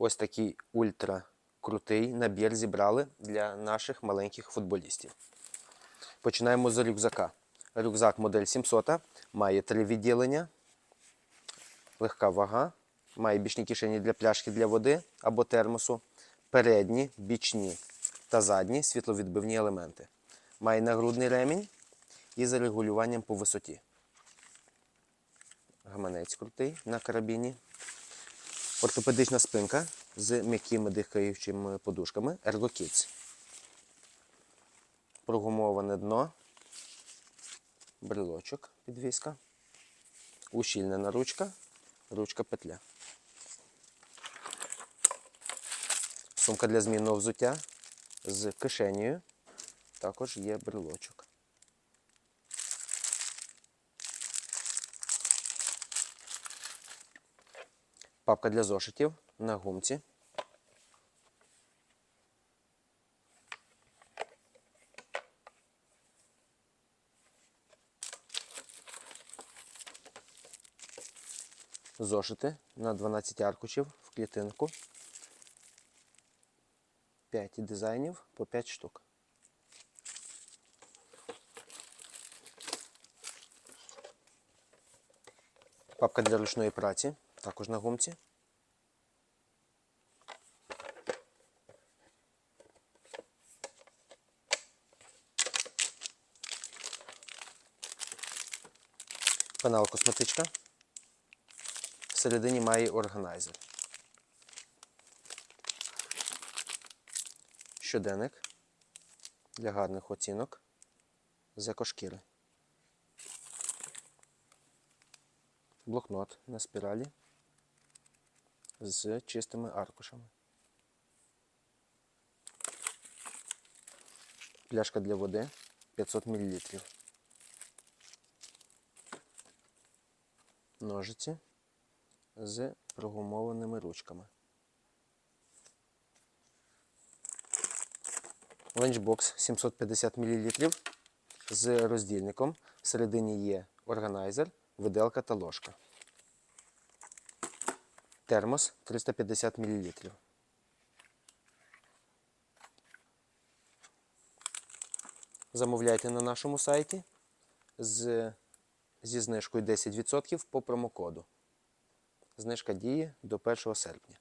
Ось такий ультра крутий набір зібрали для наших маленьких футболістів. Починаємо з рюкзака. Рюкзак модель 700 має три відділення, легка вага, має бічні кишені для пляшки для води або термосу, передні, бічні та задні світловідбивні елементи. Має нагрудний ремінь із регулюванням по висоті. Гаманець крутий на карабіні. Ортопедична спинка з м'якими дихаючими подушками Kids. Прогумоване дно, брелочок підвіска, ущільнена ручка, ручка петля. Сумка для змінного взуття з кишенею. Також є брелочок. Папка для зошитів на гумці. Зошити на 12 аркушів в клітинку. 5 дизайнів по 5 штук. Папка для ручної праці, також на гумці. Пенал косметичка. Всередині має органайзер. Щоденник для гарних оцінок з екошкіри. Блокнот на спіралі з чистими аркушами. Пляшка для води 500 мл. Ножиці з прогумованими ручками. Ленчбокс 750 мл з роздільником. Всередині є органайзер, виделка та ложка. Термос 350 мл. Замовляйте на нашому сайті з, зі знижкою 10% по промокоду. Знижка діє до 1 серпня.